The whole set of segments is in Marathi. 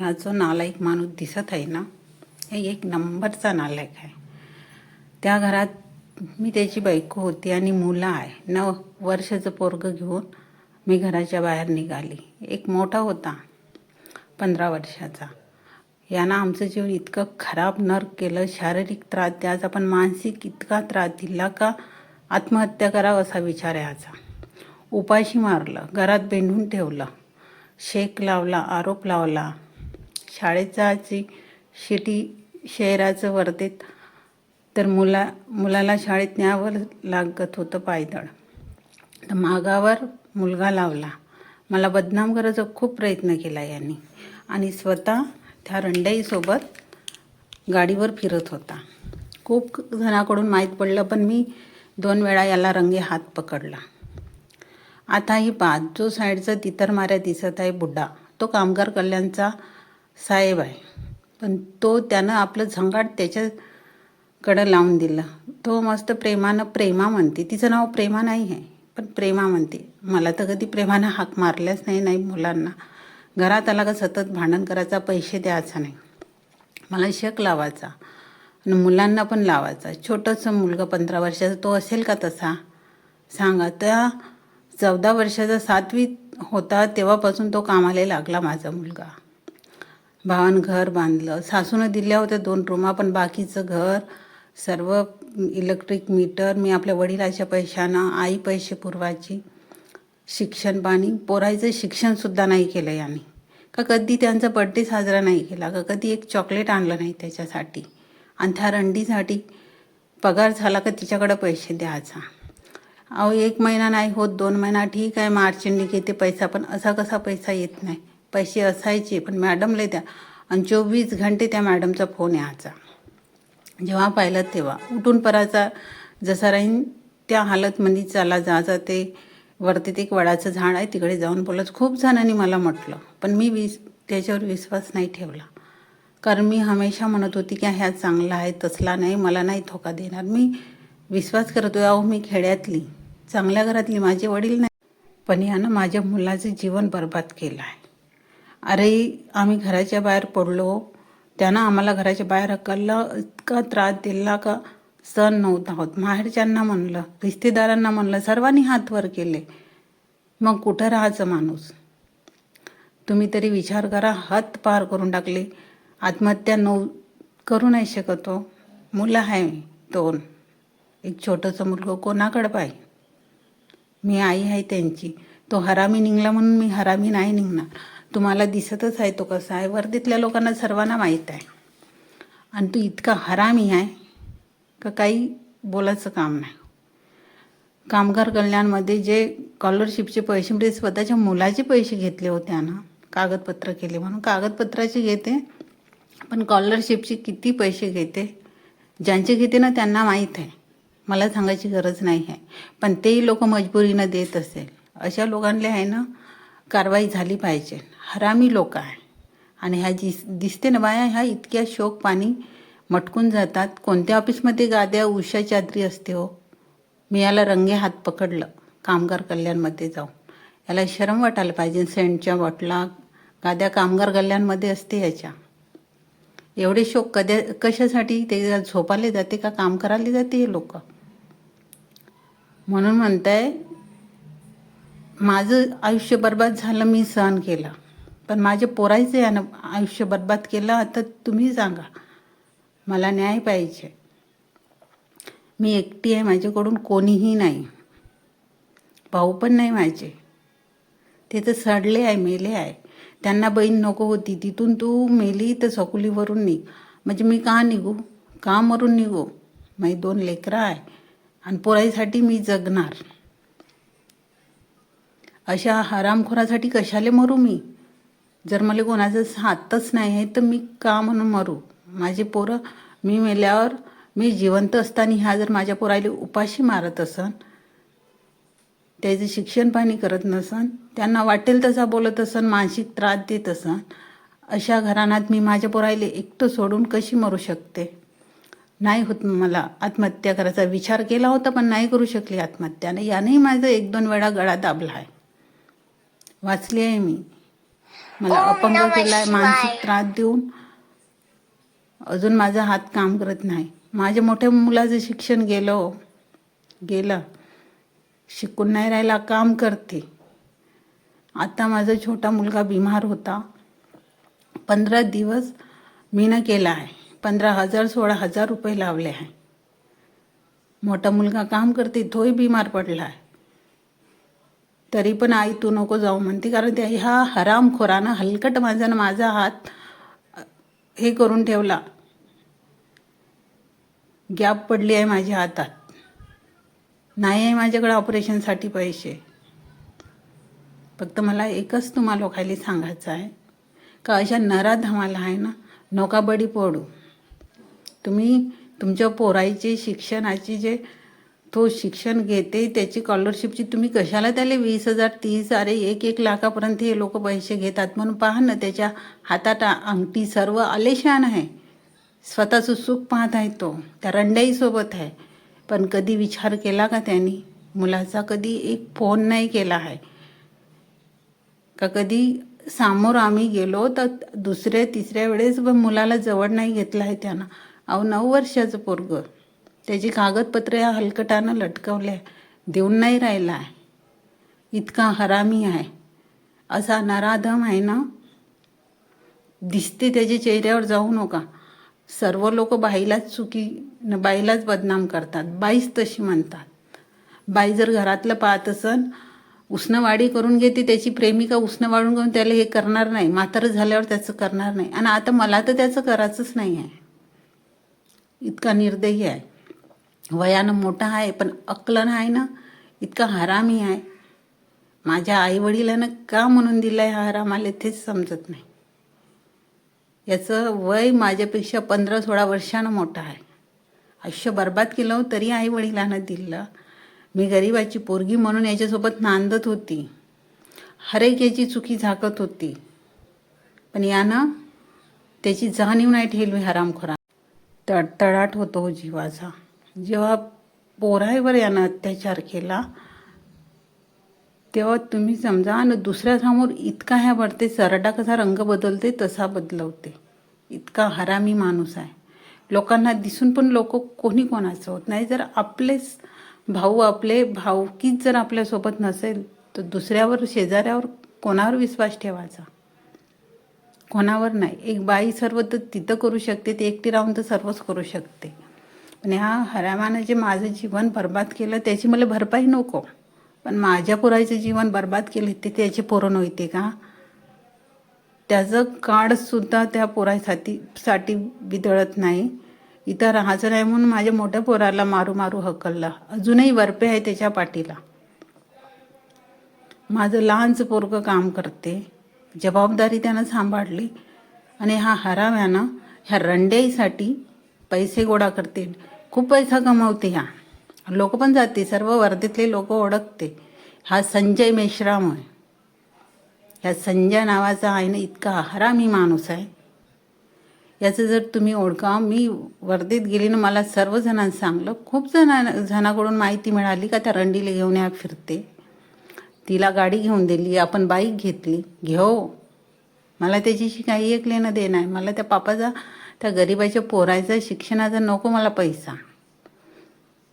हा जो नालायक माणूस दिसत आहे ना हे एक नंबरचा नालायक आहे. त्या घरात मी त्याची बायको होती आणि मुलं आहे. नऊ वर्षाचं पोरगं घेऊन मी घराच्या बाहेर निघाली. एक मोठा होता पंधरा वर्षाचा. यानं आमचं जीवन इतकं खराब नर्क केलं शारीरिक त्रास द्यायचा पण मानसिक इतका त्रास दिला का आत्महत्या करावं असा विचार आहे याचा उपाशी मारलं घरात बेंडून ठेवलं शेक लावला आरोप लावला शाळेत जायची शिटी शहराचं वर्धेत. तर मुला मुलाला शाळेत न्यावं लागत होतं पायदळ. तर मागावर मुलगा लावला. मला बदनाम करायचा खूप प्रयत्न केला यांनी. आणि स्वतः त्या रंडाईसोबत गाडीवर फिरत होता. खूप जणाकडून माहीत पडलं पण मी दोन वेळा याला रंगे हात पकडला. आता ही पाच जो साईडचा तितरमाऱ्या दिसत आहे बुड्ढा. तो कामगार कल्याणचा साहेब आहे. पण तो त्यानं आपलं झंगाट त्याच्याकडं लावून दिलं. तो मस्त प्रेमानं प्रेमा म्हणते. तिचं नाव प्रेमा नाही आहे पण प्रेमा म्हणते. मला तर कधी प्रेमानं हाक मारल्याच नाही नाही मुलांना. घरात आला का सतत भांडण करायचा पैसे द्यायचा नाही. मला शक लावायचा आणि मुलांना पण लावायचा. छोटंसं मुलगा पंधरा वर्षाचा तो असेल का तसा? सांगा. त्या चौदा वर्षाचा सातवीत होता तेव्हापासून तो कामाला लागला माझा मुलगा. भावानं घर बांधलं. सासूनं दिल्या होत्या दोन रूमा पण बाकीचं घर सर्व इलेक्ट्रिक मीटर मी आपल्या वडिलाच्या पैशानं आई पैसे पुरवायची शिक्षण पाणी पोरायचं शिक्षणसुद्धा नाही केलं याने का कधी त्यांचा बड्डे साजरा नाही केला का कधी एक चॉकलेट आणलं नाही त्याच्यासाठी. आणि त्या रंडीसाठी पगार झाला का तिच्याकडं पैसे द्यायचा. अहो एक महिना नाही होत दोन महिना ठीक आहे मार्चिंडी घेते पैसा पण असा कसा पैसा येत नाही. पैसे असायचे पण मॅडमला त्या आणि चोवीस घंटे त्या मॅडमचा फोन यायचा. जेव्हा पाहिलं तेव्हा. उठून पराचा जसा राहीन त्या हालतमध्ये चला जायचा ते वरतीत एक वडाचं झाड आहे तिकडे जाऊन बोलत खूप जणांनी मला म्हटलं पण मी विस त्याच्यावर विश्वास नाही ठेवला. कारण मी हमेशा म्हणत होती की ह्या चांगला आहे तसला नाही मला नाही धोका देणार. मी विश्वास करतो अहो मी खेड्यातली चांगल्या घरातली माझे वडील नाही. पण यानं माझ्या मुलाचं जीवन बर्बाद केलं आहे. अरे आम्ही घराच्या बाहेर पडलो. त्यानं आम्हाला घराच्या बाहेर हकललं. इतका त्रास दिला का सण नव्हता होत. माहेरच्यांना म्हणलं रिश्तेदारांना म्हणलं सर्वांनी हात वर केले. मग कुठं राहायचं माणूस? तुम्ही तरी विचार करा हात पार करून टाकले. आत्महत्या नव करू नाही शकत हो. मुलं आहे दोन. एक छोटंसं मुलगं कोणाकडं पाय? मी आई आहे त्यांची. तो हरामी निघला म्हणून मी हरामी नाही निघणार. तुम्हाला दिसतच आहे तो कसा आहे. वर्धेतल्या लोकांना सर्वांना माहीत आहे. आणि तू इतका हरामी आहे का काही बोलायचं काम नाही. कामगार कल्याणमध्ये जे स्कॉलरशिपचे पैसे म्हणजे स्वतःच्या मुलाचे पैसे घेतले होते ना कागदपत्र केले म्हणून. कागदपत्राचे घेते पण स्कॉलरशिपचे किती पैसे घेते. ज्यांचे घेते ना त्यांना माहीत आहे. मला सांगायची गरज नाही आहे. पण तेही लोक मजबुरीनं देत असेल. अशा लोकांना आहे ना कारवाई झाली पाहिजे. हरामी लोक आहे आणि ह्या जी दिसते ना बाया ह्या इतक्या शोक पाणी मटकून जातात. कोणत्या ऑफिसमध्ये गाद्या उषा चादरी असते हो? मी याला रंगे हात पकडलं. कामगार कल्याणमध्ये जाऊन. याला शरम वाटायला पाहिजे. सेंटच्या बॉटला गाद्या कामगार कल्याणमध्ये असते याच्या. एवढे शोक कद्या कशासाठी? ते झोपाले जाते का? काम करायला जाते हे लोक. म्हणून म्हणताय माझं आयुष्य बर्बाद झालं मी सहन केलं. पण माझे पोरायचं यानं आयुष्य बर्बाद केलं आता तुम्ही सांगा. मला न्याय पाहिजे. मी एकटी आहे माझ्याकडून कोणीही नाही. भाऊ पण नाही माझे. ते तर सडले आहे मेले आहे. त्यांना बहीण नको होती तिथून तू मेली तर सकुलीवरून निघ. म्हणजे मी का निघू? का मरून निघू? माझी दोन लेकरं आहे. आणि पोराईसाठी मी जगणार. अशा हरामखोरासाठी कशाले मरू मी? जर मला कोणाचं हातच नाही आहे तर मी का म्हणून मरू? माझे पोरं मी मेल्यावर मी जिवंत असताना ह्या जर माझ्या पोराला उपाशी मारत असन त्याचं शिक्षण पाणी करत नसन त्यांना वाटेल तसा बोलत असन मानसिक त्रास देत असन अशा घराण्यात मी माझ्या पोरायले एकटं सोडून कशी मरू शकते? नाही होत मला आत्महत्या करायचा विचार केला होता पण नाही करू शकली आत्महत्या नाही यानेही माझं एक दोन वेळा गळा दाबला आहे. वाचली आहे मी. मला अपंग केलाय. मानसिक त्रास देऊन. अजून माझा हात काम करत नाही. माझ्या मोठ्या मुलाचं शिक्षण गेलं. गेलं. शिकून नाही राहिला काम करते. आता माझा छोटा मुलगा बिमार होता. पंधरा दिवस मी न केला आहे. पंधरा हजार सोळा हजार रुपये लावले आहे. मोठा मुलगा काम करते तोही बिमार पडला आहे. तरी पण आई तू नको जाऊ म्हणते. कारण त्या ह्या हरामखोरानं हलकट माझ्यानं माझा हात हे करून ठेवला. गॅप पडली आहे माझ्या हातात. नाही आहे माझ्याकडे ऑपरेशनसाठी पैसे. फक्त मला एकच तुम्हा लोकायला सांगायचं आहे. का अशा नराधमाला आहे ना? नोका बडी पडू. तुम्ही तुमच्या पोराईचे शिक्षणाची जे तो शिक्षण घेते त्याची स्कॉलरशिपची तुम्ही कशाला त्याला वीस हजार तीस अरे एक एक लाखापर्यंत हे लोक पैसे घेतात म्हणून पहा ना त्याच्या हातात अंगठी सर्व आलेशान आहे. स्वतःचं सुख पाहत आहे तो त्या रंडाईसोबत आहे. पण कधी विचार केला का त्यांनी? मुलाचा कधी एक फोन नाही केला आहे. का कधी समोर आम्ही गेलो तर दुसऱ्या तिसऱ्या वेळेस पण मुलाला जवळ नाही घेतलं आहे त्यांना. अहो नऊ वर्षाचं पोरगं. त्याची कागदपत्रे या हलकटानं लटकवले देऊन नाही राहिला. आहे इतका हरामी आहे. असा नराधम आहे ना? दिसते त्याच्या चेहऱ्यावर जाऊ नका. सर्व लोक बाईलाच चुकी न बाईलाच बदनाम करतात. बाईच तशी म्हणतात. बाई जर घरातलं पाहत असन उष्णवाडी करून घेते त्याची प्रेमिका उष्ण वाढून घेऊन त्याला हे करणार नाही. म्हातारं झाल्यावर त्याचं करणार नाही. आणि आता मला तर त्याचं करायचंच नाही आहे इतका निर्दयी आहे. वयानं मोठा आहे पण अक्कलन आहे ना इतका हरामी आहे. माझ्या आईवडिलानं का म्हणून दिलं आहे हा हरामाले तेच समजत नाही. याचं वय माझ्यापेक्षा पंधरा सोळा वर्षानं मोठं आहे. आयुष्य बर्बाद केलं तरी आईवडिलांना दिलं. मी गरिबाची पोरगी म्हणून याच्यासोबत नांदत होती. हरेक याची चुकी झाकत होती. पण यानं त्याची जाणीव नाही ठेवली हरामखोरा तडतडाट होतो हो जीवाचा. जेव्हा पोराईवर यानं अत्याचार केला तेव्हा तुम्ही समजा आणि दुसऱ्यासमोर इतका ह्या वाटते सरडा कसा रंग बदलते तसा बदलवते इतका हरामी माणूस आहे. लोकांना दिसून पण लोक कोणी कोणाचं होत नाही. जर आपलेच भाऊ आपले भाऊकीच जर आपल्यासोबत नसेल तर दुसऱ्यावर शेजाऱ्यावर कोणावर विश्वास ठेवायचा? कोणावर नाही. एक बाई सर्व तर तिथं करू शकते ती एकटी राहून तर सर्वच करू शकते. पण ह्या हरामानं जे माझं जीवन बर्बाद केलं त्याची मला भरपाई नको. पण माझ्या पुराचं जीवन बर्बाद केलं ते त्याचे पोरं नव्हते का? त्याचं काळसुद्धा त्या पोरासाठी साठी बिदळत नाही. इथं राहायचं नाही म्हणून माझ्या मोठ्या पोराला मारू मारू हकलला. अजूनही वरपे आहे त्याच्या पाठीला. माझं लहानचं पोरगं काम करते. जबाबदारी त्यानं सांभाळली. आणि हा हराव्यानं ह्या रंड्याईसाठी पैसे गोळा करते खूप पैसा कमावते ह्या. लोक पण जाते सर्व वर्धेतले लोक ओळखते. हा संजय मेश्राम आहे ह्या संजय नावाचा आहे ना इतका हरामी माणूस आहे. याचं जर तुम्ही ओळखा मी वर्धेत गेली ना मला सर्वजणांनी सांगलं खूप जणा जणाकडून माहिती मिळाली का त्या रंडीला घेऊन या फिरते. तिला गाडी घेऊन दिली आपण बाईक घेतली घेऊ. मला त्याच्याशी काही एक लेणं देणं आहे. मला त्या पापाचा त्या गरिबाच्या पोरायचा शिक्षणाचा नको मला पैसा.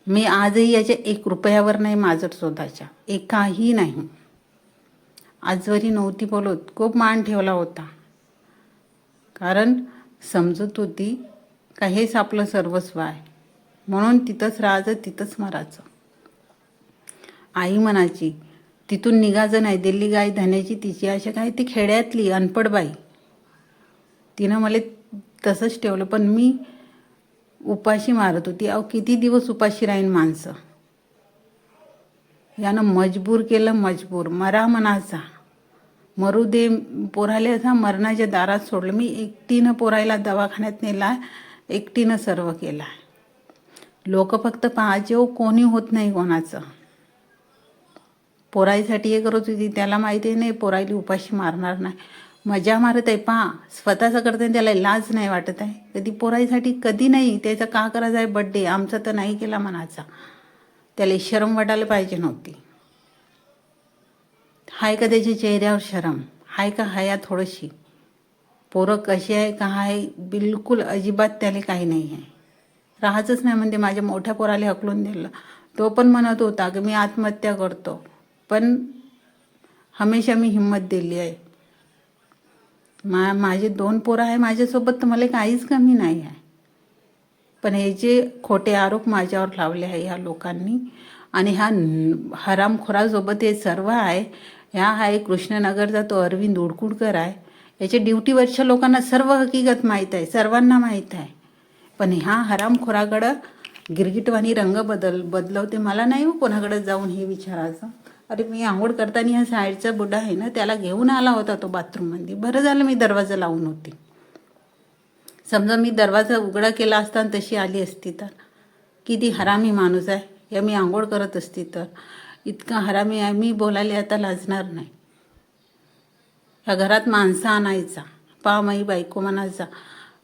मी आजही याच्या एक रुपयावर नाही माझं स्वतःच्या. एकाही नाही. आजवरी नव्हती बोलत. खूप मान ठेवला होता. कारण समजत होती का हेच आपलं सर्वस्व आहे. म्हणून तिथंच राहायचं तिथंच मरायचं. आई म्हणायची तिथून निघायचं नाही दिल्ली गाय धान्याची तिची अशा काय ती खेड्यातली अनपड बाई. तिनं मला तसंच ठेवलं. पण मी उपाशी मारत होती. अहो किती दिवस उपाशी राहीन माणसं? यानं मजबूर केलं मजबूर. मरा मनाचा. मरू दे पोराले असा मरणाच्या दारात सोडलं. मी एकटीनं पोरायला दवाखान्यात नेला एकटीनं सर्व केला. लोक फक्त पाहायचे हो कोणी होत नाही कोणाचं? पोराईसाठी हे करत होती. त्याला माहिती आहे नाही पोरायली उपाशी मारणार नाही. मजा मारत आहे पहा. स्वतःचं करते त्याला लाज नाही वाटत आहे. कधी पोराईसाठी कधी नाही. त्याचा का करायचा आहे बड्डे आमचा तर नाही केला मनाचा. त्याला शरम वाटायला पाहिजे नव्हती. हाय का त्याच्या चेहऱ्यावर शरम? हाय का हाया थोडीशी? पोरं कशी आहे का आहे? बिलकुल अजिबात त्याला काही नाही आहे. राहायचंच नाही म्हणजे माझ्या मोठ्या पोराला हकलून दिलं. तो पण म्हणत होता की मी आत्महत्या करतो. पण हमेशा मी हिंमत दिली आहे. मा माझे दोन पोरं आहे माझ्यासोबत तर मला काहीच कमी नाही आहे. पण हे जे खोटे आरोप माझ्यावर लावले आहे ह्या लोकांनी आणि ह्या हरामखोरासोबत हे सर्व आहे ह्या आहे कृष्णनगरचा तो अरविंद उडकुडकर आहे. याच्या ड्युटीवरच्या लोकांना सर्व हकीकत माहीत आहे सर्वांना माहीत आहे. पण ह्या हरामखोराकडं गिरगिटवाणी रंग बदल बदलवते मला नाही हो कोणाकडे जाऊन हे विचारायचं. अरे मी आंघोळ करताना ह्या साईडचा बुडा आहे ना त्याला घेऊन आला होता तो बाथरूममध्ये बरं झालं मी दरवाजा लावून होती. समजा मी दरवाजा उघडा केला असता आणि तशी आली असती तर. किती हरामी माणूस आहे. या मी आंघोळ करत असती तर. इतका हरामी आहे. मी बोलायला आता लाजणार नाही. ह्या घरात माणसं आणायचा. पा माई बायको म्हणायचा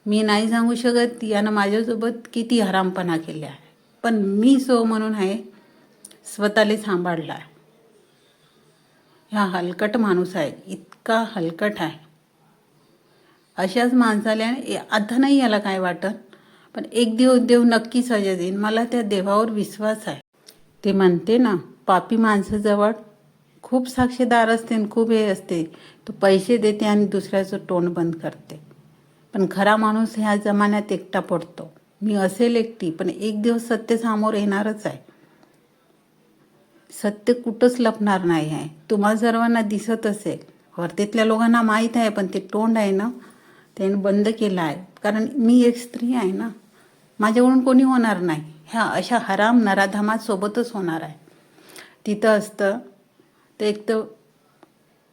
मी नाही सांगू शकत. यानं माझ्यासोबत किती हरामपणा केल्या आहे. पण मी सो म्हणून आहे स्वतःला सांभाळला आहे. ह्या हलकट माणूस आहे इतका हलकट आहे. अशाच माणसाला आता नाही याला काय वाटत? पण एक दिवस देव नक्की सजा देईन. मला त्या देवावर विश्वास आहे. ते म्हणते ना पापी माणसाजवळ खूप साक्षीदार असते आणि खूप हे असते. तो पैसे देते आणि दुसऱ्याचं तोंड बंद करते. पण खरा माणूस ह्या जमान्यात एकटा पडतो. मी असेल एकटी पण एक दिवस सत्य समोर येणारच आहे. सत्य कुठंच लपणार नाही आहे. तुम्हाला सर्वांना दिसत असेल. वर्तेतल्या लोकांना माहीत आहे पण ते तोंड आहे ना त्याने बंद केलं आहे. कारण मी एक स्त्री आहे ना माझ्याकडून कोणी होणार नाही. ह्या अशा हराम नराधामात सोबतच होणार आहे. तिथं असतं तर एक तर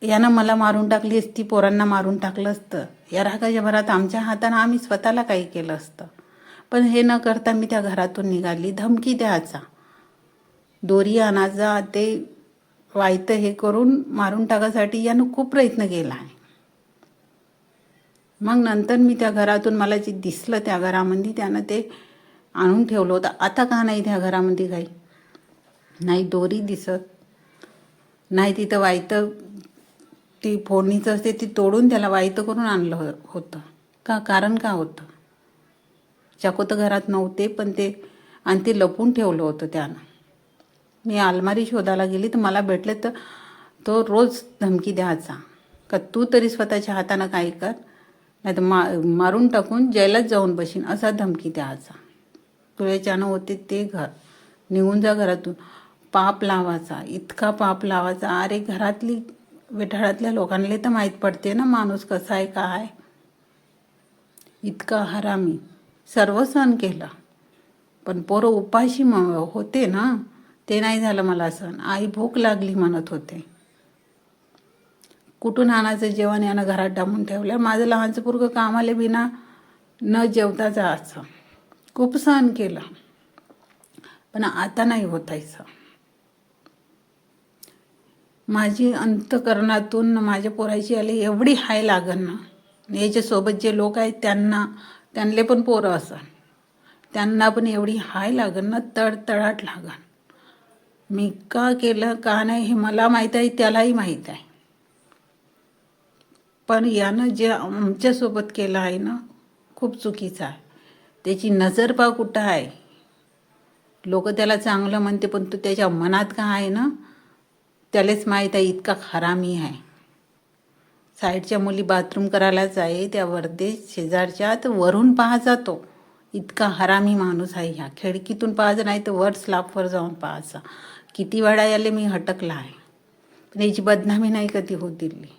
यानं मला मारून टाकली असती पोरांना मारून टाकलं असतं. या रागाच्या भरात आमच्या हातानं आम्ही स्वतःला काही केलं असतं. पण हे न करता मी त्या घरातून निघाली. धमकी द्यायचा दोरी आणायचा ते वायतं हे करून मारून टाकासाठी यानं खूप प्रयत्न केला आहे. मग नंतर मी त्या घरातून मला जे दिसलं त्या घरामध्ये त्यानं ते आणून ठेवलं होतं. आता का नाही त्या घरामध्ये काही? नाही दोरी दिसत. नाही तिथं वायतं ती फोडणीचं असते ती तोडून त्याला वायतं करून आणलं होतं. का? कारण का होतं? चाको तर घरात नव्हते पण ते आणि ते लपून ठेवलं होतं त्यानं. मी अलमारी शोधायला गेली तर मला भेटले तर तो रोज धमकी द्यायचा. का तू तरी स्वतःच्या हातानं काही कर नाही तर मा मारून टाकून जेलात जाऊन बसीन असा धमकी द्यायचा. तुळ्याच्यानं होते ते घर निघून जा घरातून. पाप लावायचा इतका पाप लावायचा. अरे घरातली विठाळातल्या लोकांना तर माहीत पडते ना माणूस कसा आहे काय आहे. इतका हरामी. सर्व सण केला. पण पोरं उपाशी म होते ना. ते नाही झालं मला सण आई भूक लागली म्हणत होते. कुठून आणायचं? जेवण यानं घरात डांबून ठेवलं. माझं लहानचं पोरगं कामाला बिना न जेवता जायचं. खूप सहन केलं. पण आता नाही होतायचं माझी अंतकरणातून माझ्या पोराची आली एवढी हाय लागन ना. याच्यासोबत जे लोक आहेत त्यांना त्यांना पण पोरं असं. त्यांना पण एवढी हाय लागन ना तडतडाट लागन मी का केलं का नाही हे मला माहीत आहे त्यालाही माहीत आहे. पण यानं जे आमच्यासोबत केलं आहे ना खूप चुकीचं आहे. त्याची नजर पाव कुठं आहे? लोक त्याला चांगलं म्हणते पण तो त्याच्या मनात का आहे ना? त्यालाच माहीत आहे इतका खरामी आहे. साईडच्या मुली बाथरूम करायला आहे त्या वर्दे शेजारच्या तर वरून पाहा जातो. इतका हरामी माणूस आहे ह्या. खिडकीतून पाहायचा नाही तर वर स्लापवर जाऊन पाहायचा. किती वेळा याले मी हटकला आहे. पण याची बदनामी नाही कधी होत दिली.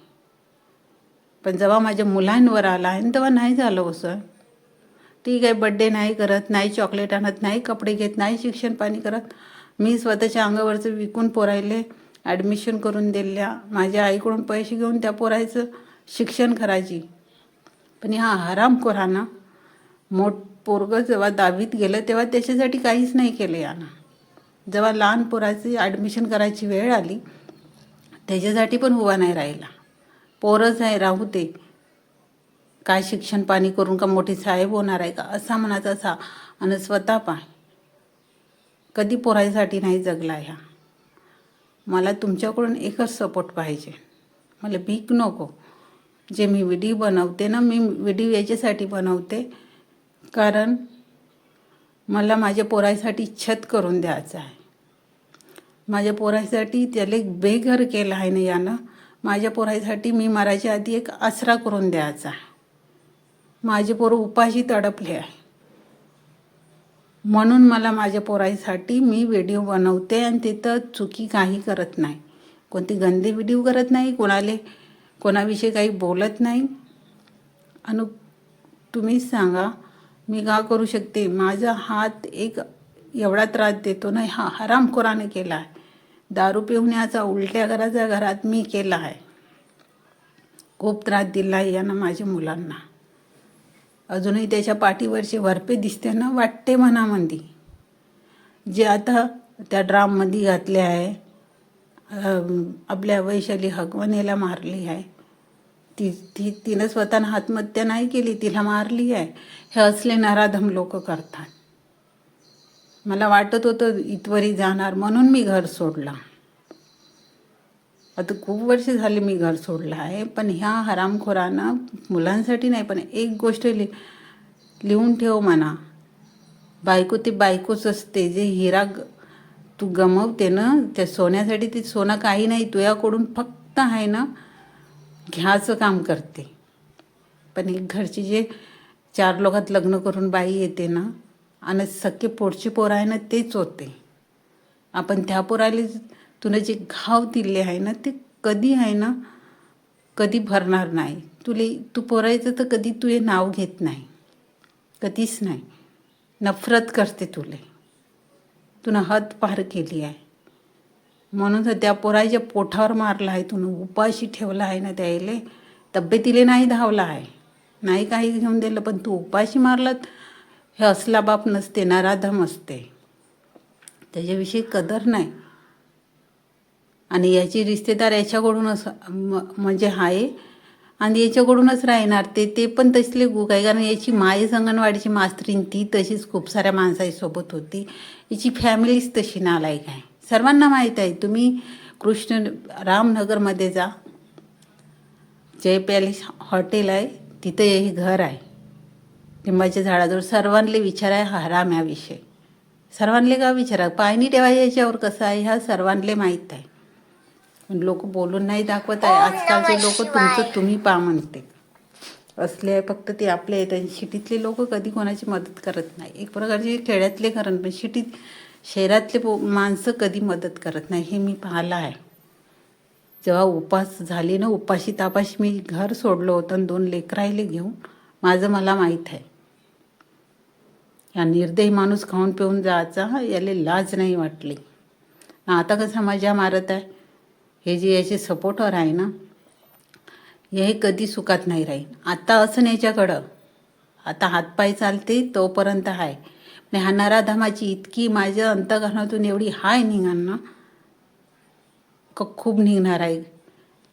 पण जेव्हा माझ्या मुलांवर आला आहे तेव्हा नाही झालं हो असं ठीक आहे बड्डे नाही करत नाही चॉकलेट आणत नाही कपडे घेत नाही शिक्षण पाणी करत. मी स्वतःच्या अंगावरचं विकून पोरायले ॲडमिशन करून दिल्या. माझ्या आईकडून पैसे घेऊन त्या पोरायचं शिक्षण करायची. पण ह्या हरामखोरानं मोठ पोरगं जेव्हा दावीत गेलं तेव्हा त्याच्यासाठी काहीच नाही केलं यानं. जेव्हा लहान पोराची ॲडमिशन करायची वेळ आली त्याच्यासाठी पण उभा नाही राहिला. पोरच आहे राहू दे. काय शिक्षण पाणी करून का मोठी साहेब होणार आहे का? असा मनाचा असा आणि स्वतः पाय. कधी पोरायसाठी नाही जगला ह्या. मला तुमच्याकडून एकच सपोर्ट पाहिजे. मला भीक नको. जे मी व्हिडिओ बनवते ना मी व्हिडिओ याच्यासाठी बनवते. कारण मला माझ्या पोरासाठी छत करून द्यायचं आहे. माझ्या पोरासाठी त्याला एक बेघर केलं आहे ना यानं. माझ्या पोरासाठी मी मरायच्या आधी एक आसरा करून द्यायचा आहे. माझे पोरं उपाशी तडपले आहे. म्हणून मला माझ्या पोराईसाठी मी व्हिडिओ बनवते आणि तिथं चुकी काही करत नाही. कोणती गंदी व्हिडिओ करत नाही कोणाले कोणाविषयी काही बोलत नाही. आणि तुम्हीच सांगा मी का करू शकते? माझा हात एक एवढा त्रास देतो ना हा हरामखोराने केला आहे. दारू पिवण्याचा उलट्या घराच्या घरात मी केला आहे. खूप त्रास दिला आहे यानं माझ्या मुलांना. अजूनही त्याच्या पाठीवरचे वरपे दिसते ना वाटते मनामध्ये. जे आता त्या ड्राममध्ये घातले आहे आपल्या वैशाली हगवणेला मारली आहे. ती ती तिनं स्वतःनं आत्महत्या नाही केली तिला मारली आहे. हे असले नराधम लोक करतात. मला वाटत होतं इतवरी जाणार म्हणून मी घर सोडला. आता खूप वर्ष झाली मी घर सोडलं आहे पण ह्या हरामखोरानं मुलांसाठी नाही पण एक गोष्ट लि लिहून ठेव म्हणा. बायको ते बायकोच असते जे हिरा ग- तू गमवते ना त्या सोन्यासाठी ते सोनं काही नाही तुझ्याकडून फक्त आहे ना घ्यायचं काम करते. पण एक घरची जे चार लोकात लग्न करून बाई येते ना आणि सख्खे पोटची पोरं आहे ना तेच होते. आपण त्या पोराले तुला जे घाव दिले आहे ना ते कधी आहे ना कधी भरणार नाही. तुले तू पोरायचं तर कधी तुझे नाव घेत नाही. कधीच नाही. नफरत करते तुले. तुला हद पार केली आहे. म्हणून तर त्या पोराच्या पोठावर मारला आहे तुनं उपाशी ठेवला आहे ना त्याले तब्येतीले नाही धावला आहे. नाही काही घेऊन दिलं पण तू उपाशी मारलात. हे असला बाप नसते नराधम असते त्याच्याविषयी कदर नाही. आणि याची रिश्तेदार याच्याकडूनच म- म्हणजे आहे आणि याच्याकडूनच राहणार ते ते पण तसले गुक आहे. कारण याची माय अंगणवाडीची मास्तरीन ती तशीच खूप साऱ्या माणसांसोबत होती. याची फॅमिलीच तशी नालायक आहे. सर्वांना माहीत आहे. तुम्ही कृष्ण रामनगरमध्ये जा. जय पॅलेस हॉटेल आहे. तिथं हे घर आहे. लिंबाच्या झाडाजवळ सर्वांले विचाराय हराम याविषयी सर्वांले का विचारा पाणी ठेवाय याच्यावर कसं आहे ह्या सर्वांले माहीत आहे. पण लोक बोलून नाही दाखवत आहे. आजकालचे लोक तुमचं तुम्ही पा म्हणते. असले आहे फक्त ते आपले आहेत आणि शिटीतले लोक कधी कोणाची मदत करत नाही. एक प्रकारचे खेड्यातले करत पण शिटीत शहरातले पो माणसं कधी मदत करत नाही हे मी पाहिलं आहे. जेव्हा उपास झाली ना उपाशी तापाशी मी घर सोडलं होतं आणि दोन लेकरायले घेऊन माझं मला माहीत आहे. या निर्दयी माणूस खाऊन पिऊन जायचा याला लाज नाही वाटली. आता कसा मजा मारत आहे? हे जे याचे सपोर्टर आहे ना हे कधी सुखात नाही राहील. आत्ता असं याच्याकडं. आता हातपाय चालते तोपर्यंत आहे. आणि हा नराधामाची इतकी माझ्या अंतकरणातून एवढी हाय निघाल ना क खूप निघणार आहे.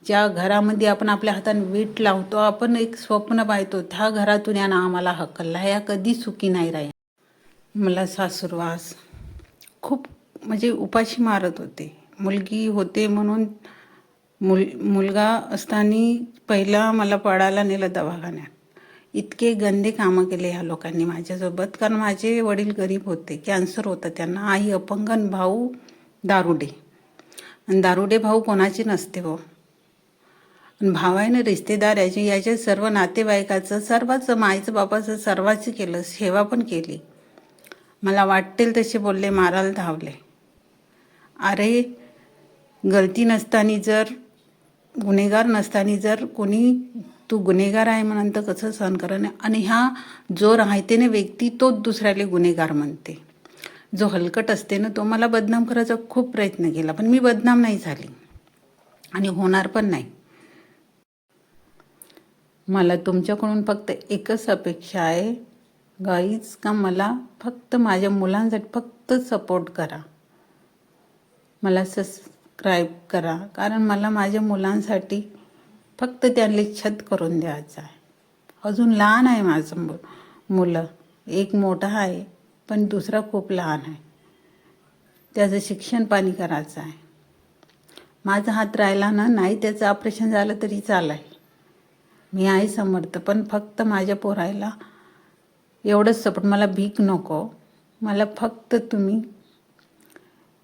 ज्या घरामध्ये आपण आपल्या हाताने वीट लावतो आपण एक स्वप्न पाहतो त्या घरातून यानं आम्हाला हकलला. या कधी सुखी नाही राहील. मला सासूरवास खूप म्हणजे उपाशी मारत होते. मुलगी होते म्हणून मुल मुलगा असताना पहिला मला पडायला नेलं दवाखान्यात. इतके गंदे कामं केले ह्या लोकांनी माझ्यासोबत. कारण माझे वडील गरीब होते कॅन्सर होतं त्यांना. आई अपंगन भाऊ दारुडे. आणि दारुडे भाऊ कोणाचे नसते हो. भावाने रिश्तेदार याचे याच्या सर्व नातेवाईकाचं सर्वाचं मायचं बापाचं सर्वाचं केलं सेवा पण केली. मला वाटेल तसे बोलले मारायला धावले. अरे गलती नसताना जर गुन्हेगार नसताना जर कोणी तू गुन्हेगार आहे म्हणून तर कसं सहन करणं आणि हा जो राहते ना व्यक्ती तोच दुसऱ्याला गुन्हेगार म्हणते. जो हलकट असते ना तो मला बदनाम करायचा खूप प्रयत्न केला पण मी बदनाम नाही झाली. आणि होणार पण नाही. मला तुमच्याकडून फक्त एकच अपेक्षा आहे. गाईच का मला फक्त माझ्या मुलांसाठी फक्त सपोर्ट करा. मला सबस्क्राईब करा. कारण मला माझ्या मुलांसाठी फक्त त्यांना छत करून द्यायचं आहे. अजून लहान आहे माझं मु मुलं. एक मोठा आहे पण दुसरा खूप लहान आहे. त्याचं शिक्षण पाणी करायचं आहे. माझा हात राहिला ना नाही त्याचं ऑपरेशन झालं तरी चालाय मी आहे समर्थ पण फक्त माझ्या पोरायला एवढंच सपोर्ट मला भीक नको. मला फक्त तुम्ही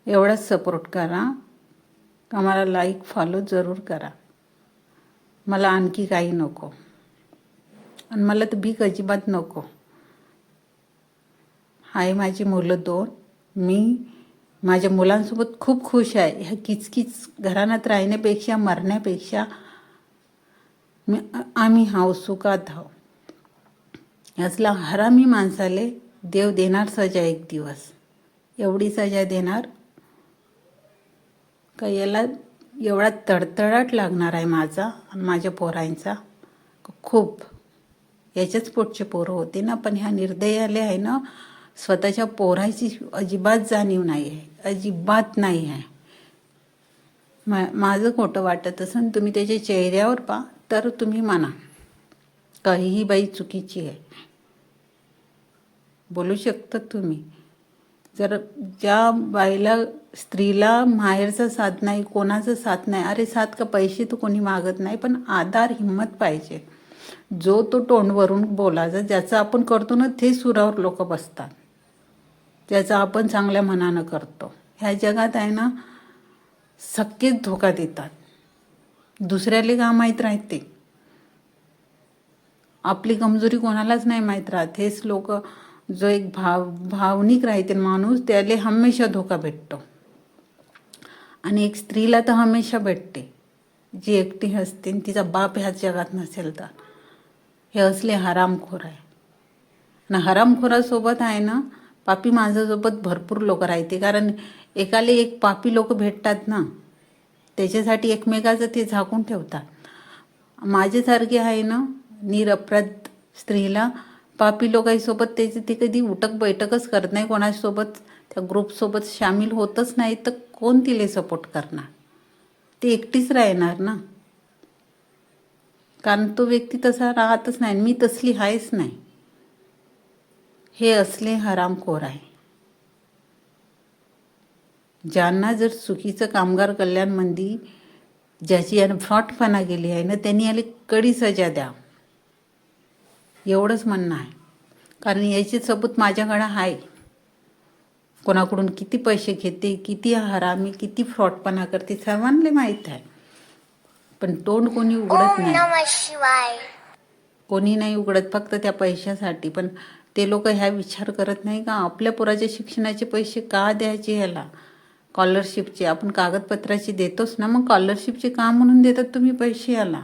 एवढाच सपोर्ट करा. का मला लाईक फॉलो जरूर करा. मला आणखी काही नको. आणि मला तर भीक अजिबात नको. आहे माझी मुलं दोन. मी माझ्या मुलांसोबत खूप खुश आहे. ह्या किचकिच घराण्यात राहण्यापेक्षा मरण्यापेक्षा मी आम्ही हाव सुखात हाव याचला हरामी माणसाले देव देणार सजा एक दिवस. एवढी सजा देणार का याला एवढा तडतडाट लागणार आहे माझा आणि माझ्या पोरांचा. खूप. याच्याच पोटचे पोरं होते ना पण ह्या निर्दयाले आहे ना स्वतःच्या पोराची अजिबात जाणीव नाही आहे अजिबात नाही आहे मा माझं खोटं वाटत असेल तुम्ही त्याच्या चेहऱ्यावर पा तर तुम्ही माना काहीही बाई चुकीची आहे. बोलू शकता तुम्ही. जर ज्या बाईला स्त्रीला माहेरचा साथ नाही कोणाचा साथ नाही. अरे साथ का पैसे तर कोणी मागत नाही पण आधार हिंमत पाहिजे. जो तो तोंडवरून बोलायचा ज्याचं आपण करतो ना ते सुरावर लोक बसतात. ज्याचं आपण चांगल्या मनानं करतो. ह्या जगात आहे ना सक्केच धोका देतात. दुसऱ्याले का माहीत राहते? आपली कमजोरी कोणालाच नाही माहीत राहत. हेच लोक जो एक भाव भावनिक राहते माणूस त्याला हमेशा धोका भेटतो. आणि एक स्त्रीला तर हमेशा भेटते. जी एकटी असते आणि तिचा बाप ह्याच जगात नसेल तर. हे असले हरामखोर आहे. ना हरामखोरासोबत आहे ना पापी माणसासोबत भरपूर लोक राहते. कारण एकाले एक पापी लोक भेटतात ना त्याच्यासाठी एकमेकाचं ते झाकून ठेवतात. माझ्यासारखे आहे ना निरपराध स्त्रीला पापी लोकांसोबत त्याचे ते कधी उटक बैठकच करत नाही. कोणासोबत त्या ग्रुपसोबत सामील होतच नाही. तर कोण तिले सपोर्ट करणार? ते एकटीच राहणार ना? कारण तो व्यक्ती तसा राहतच नाही मी तसली आहेच नाही. हे असले हरामखोर आहे. ज्यांना जर चुकीचं कामगार कल्याण मंदी ज्याची यानं फ्रॉटपणा गेली आहे ना त्यांनी याला कडी सजा द्या. एवढंच म्हणणं आहे. कारण याचे सबूत माझ्याकडं आहे कोणाकडून किती पैसे घेते किती हरामी किती फ्रॉडपणा करते सर्वांना माहीत आहे. पण तोंड कोणी उघडत नाही. कोणी नाही उघडत फक्त त्या पैशासाठी पण ते लोक ह्या विचार करत नाही का आपल्या पोराच्या शिक्षणाचे पैसे का द्यायचे ह्याला? स्कॉलरशिपचे आपण कागदपत्राचे देतोच ना मग स्कॉलरशिपचे का म्हणून देतात तुम्ही पैसे याला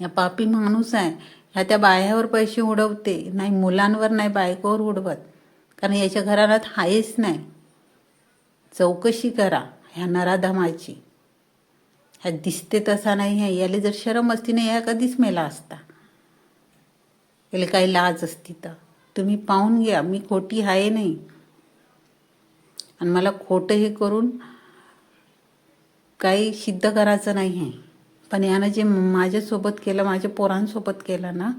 या पापी माणूस आहे ह्या त्या बायावर पैसे उडवते नाही मुलांवर नाही बायकोवर उडवत. कारण याच्या घरात आहेच नाही. चौकशी करा ह्या नराधमाची. ह्या दिसते तसा नाही आहे याला जर शरम असती नाही ह्या कधीच मेला असता. याला काही लाज असती तर. तुम्ही पाहून घ्या मी खोटी आहे नाही. आणि मला खोटं हे करून काही सिद्ध करायचं नाही आहे. पण यानं जे माझ्यासोबत केलं माझ्या पोरांसोबत केलं ना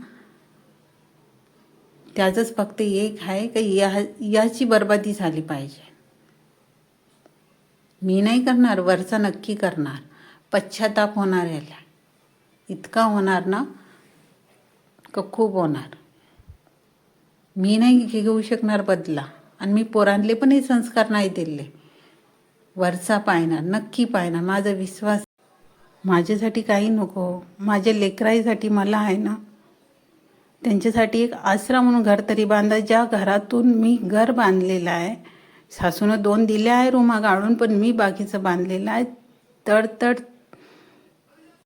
त्याचंच फक्त एक आहे का या याची बरबादी झाली पाहिजे. मी नाही करणार वरचा नक्की करणार. पश्चाताप होणार याला. इतका होणार ना का खूप होणार. मी नाही घेऊ शकणार बदला. आणि मी पोरांले पण हे संस्कार नाही दिले. वरचा पाहणार नक्की पाहणार. माझा विश्वास. माझ्यासाठी काही नको. माझ्या लेकराईसाठी मला आहे ना त्यांच्यासाठी एक आसरा म्हणून घर तरी बांधा. ज्या घरातून मी घर बांधलेलं आहे सासूनं दोन दिल्या आहे रूमा गाळून पण मी बाकीचं बांधलेलं आहे. तडतड